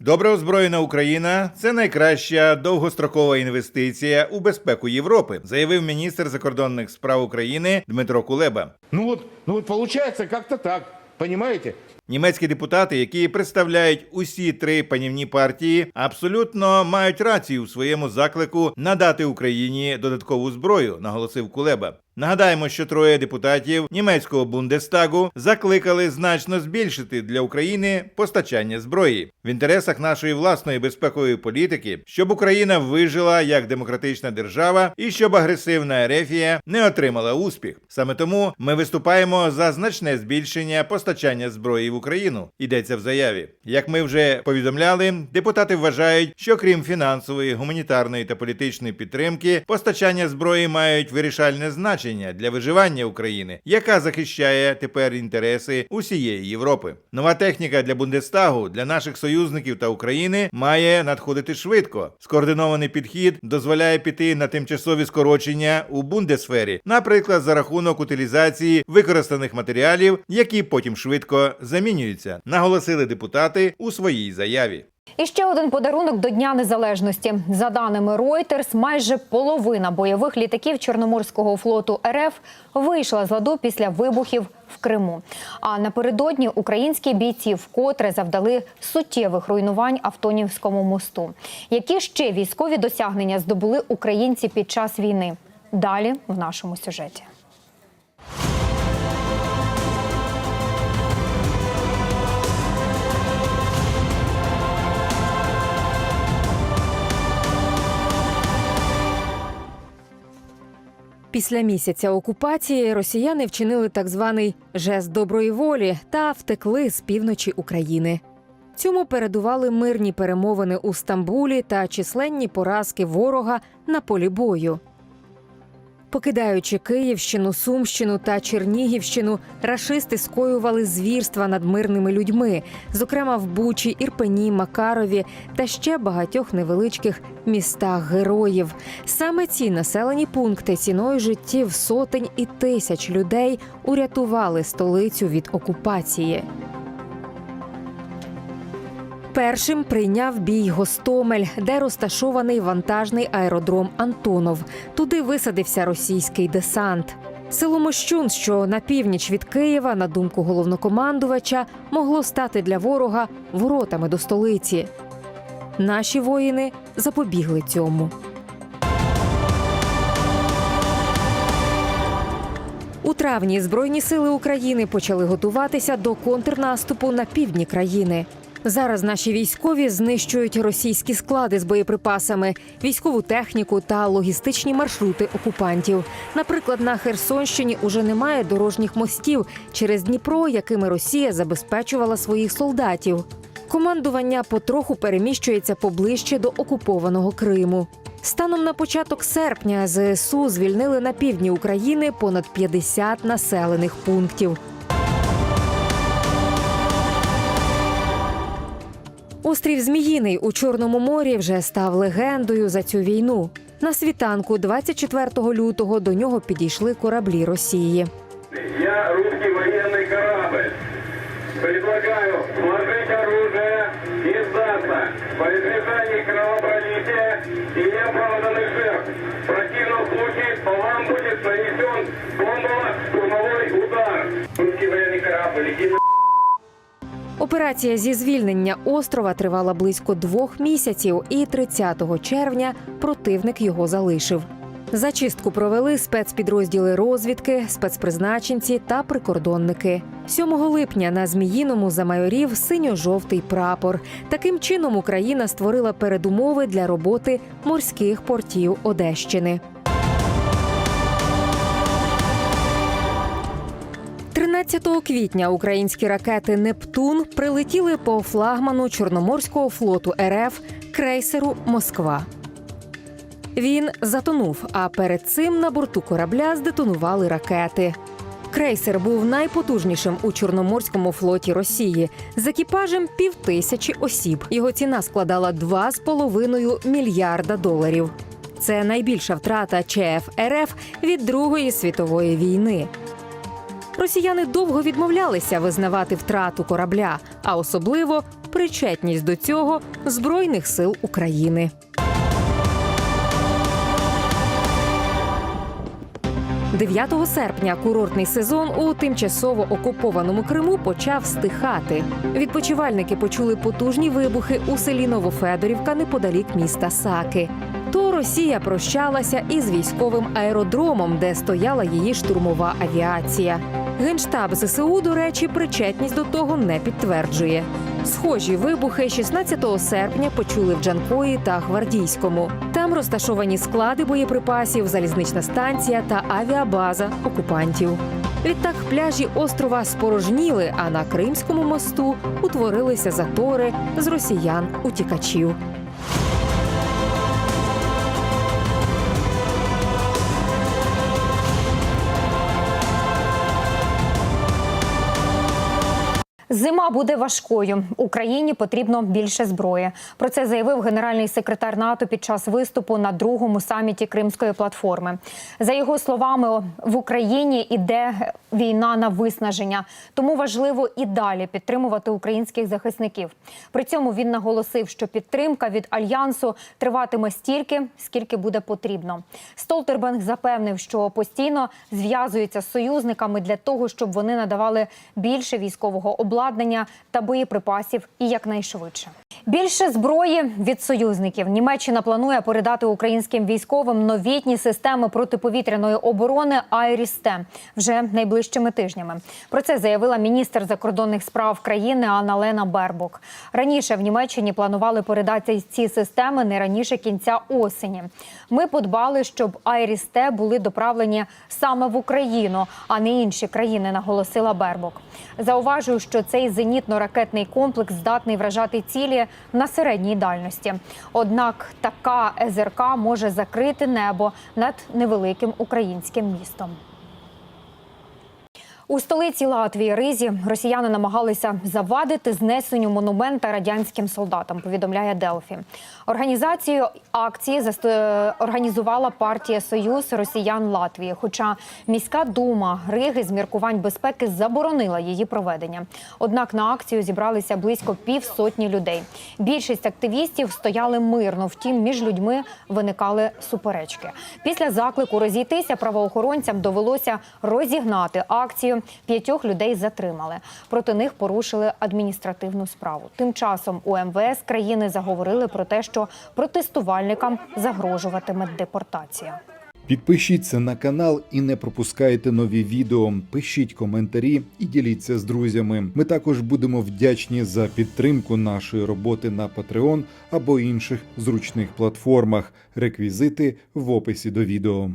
Добре озброєна Україна це найкраща довгострокова інвестиція у безпеку Європи, заявив міністр закордонних справ України Дмитро Кулеба. Ну вот, ну вот получается как-то так, понимаете? Німецькі депутати, які представляють усі три панівні партії, абсолютно мають рацію в своєму заклику надати Україні додаткову зброю, наголосив Кулеба. Нагадаємо, що троє депутатів німецького Бундестагу закликали значно збільшити для України постачання зброї в інтересах нашої власної безпекової політики, щоб Україна вижила як демократична держава і щоб агресивна Ерефія не отримала успіх. Саме тому ми виступаємо за значне збільшення постачання зброї в Україну. Йдеться в заяві. Як ми вже повідомляли, депутати вважають, що крім фінансової, гуманітарної та політичної підтримки, постачання зброї мають вирішальне значення для виживання України, яка захищає тепер інтереси усієї Європи. Нова техніка для Бундестагу для наших союзників та України має надходити швидко. Скоординований підхід дозволяє піти на тимчасові скорочення у бундесфері, наприклад, за рахунок утилізації використаних матеріалів, які потім швидко замінюються, наголосили депутати у своїй заяві. І ще один подарунок до Дня Незалежності. За даними Reuters, майже половина бойових літаків Чорноморського флоту РФ вийшла з ладу після вибухів в Криму. А напередодні українські бійці вкотре завдали суттєвих руйнувань Автонівському мосту. Які ще військові досягнення здобули українці під час війни? Далі в нашому сюжеті. Після місяця окупації росіяни вчинили так званий жест доброї волі та втекли з півночі України. Цьому передували мирні перемовини у Стамбулі та численні поразки ворога на полі бою. Покидаючи Київщину, Сумщину та Чернігівщину, рашисти скоювали звірства над мирними людьми, зокрема в Бучі, Ірпені, Макарові та ще багатьох невеличких містах героїв. Саме ці населені пункти ціною життів сотень і тисяч людей урятували столицю від окупації. Першим прийняв бій Гостомель, де розташований вантажний аеродром Антонов. Туди висадився російський десант. Село Мощун, що на північ від Києва, на думку головнокомандувача, могло стати для ворога воротами до столиці. Наші воїни запобігли цьому. У травні Збройні сили України почали готуватися до контрнаступу на півдні країни. Зараз наші військові знищують російські склади з боєприпасами, військову техніку та логістичні маршрути окупантів. Наприклад, на Херсонщині уже немає дорожніх мостів через Дніпро, якими Росія забезпечувала своїх солдатів. Командування потроху переміщується поближче до окупованого Криму. Станом на початок серпня ЗСУ звільнили на півдні України понад 50 населених пунктів. Острів Зміїний у Чорному морі вже став легендою за цю війну. На світанку, 24 лютого, до нього підійшли кораблі Росії. Я русский воєнний корабль. Предлагаю сложить оружие і во избежание кровопролития и неоправданных жертв. Операція зі звільнення острова тривала близько двох місяців, і 30 червня противник його залишив. Зачистку провели спецпідрозділи розвідки, спецпризначенці та прикордонники. 7 липня на Зміїному замайорів синьо-жовтий прапор. Таким чином Україна створила передумови для роботи морських портів Одещини. 13 квітня українські ракети Нептун прилетіли по флагману Чорноморського флоту РФ крейсеру Москва. Він затонув, а перед цим на борту корабля здетонували ракети. Крейсер був найпотужнішим у Чорноморському флоті Росії з екіпажем півтисячі осіб. Його ціна складала 2,5 мільярда доларів. Це найбільша втрата ЧФ РФ від Другої світової війни. Росіяни довго відмовлялися визнавати втрату корабля, а особливо причетність до цього збройних сил України. 9 серпня курортний сезон у тимчасово окупованому Криму почав стихати. Відпочивальники почули потужні вибухи у селі Новофедорівка неподалік міста Саки. То Росія прощалася із військовим аеродромом, де стояла її штурмова авіація. Генштаб ЗСУ, до речі, причетність до того не підтверджує. Схожі вибухи 16 серпня почули в Джанкої та Гвардійському. Там розташовані склади боєприпасів, залізнична станція та авіабаза окупантів. Відтак пляжі острова спорожніли, а на Кримському мосту утворилися затори з росіян-утікачів. Зима буде важкою. Україні потрібно більше зброї. Про це заявив генеральний секретар НАТО під час виступу на другому саміті Кримської платформи. За його словами, в Україні іде війна на виснаження, тому важливо і далі підтримувати українських захисників. При цьому він наголосив, що підтримка від альянсу триватиме стільки, скільки буде потрібно. Столтербенг запевнив, що постійно зв'язується з союзниками для того, щоб вони надавали більше військового обладнання та боєприпасів і якнайшвидше. Більше зброї від союзників Німеччина планує передати українським військовим новітні системи протиповітряної оборони «Айріс-Т» вже найближчими тижнями. Про це заявила міністр закордонних справ країни Анна Лена Бербок. Раніше в Німеччині планували передати ці системи не раніше кінця осені. Ми подбали, щоб «Айріс-Т» були доправлені саме в Україну, а не інші країни, наголосила Бербок. Зауважую, що цей зенітно-ракетний комплекс здатний вражати цілі на середній дальності. Однак така СРК може закрити небо над невеликим українським містом. У столиці Латвії Ризі росіяни намагалися завадити знесенню монумента радянським солдатам. Повідомляє Делфі. Організацію акції організувала партія Союз Росіян Латвії. Хоча міська дума Риги з міркувань безпеки заборонила її проведення. Однак на акцію зібралися близько півсотні людей. Більшість активістів стояли мирно. Втім, між людьми виникали суперечки. Після заклику розійтися правоохоронцям довелося розігнати акцію. П'ятьох людей затримали. Проти них порушили адміністративну справу. Тим часом у МВС країни заговорили про те, що протестувальникам загрожуватиме депортація. Підпишіться на канал і не пропускайте нові відео. Пишіть коментарі і діліться з друзями. Ми також будемо вдячні за підтримку нашої роботи на Patreon або інших зручних платформах. Реквізити в описі до відео.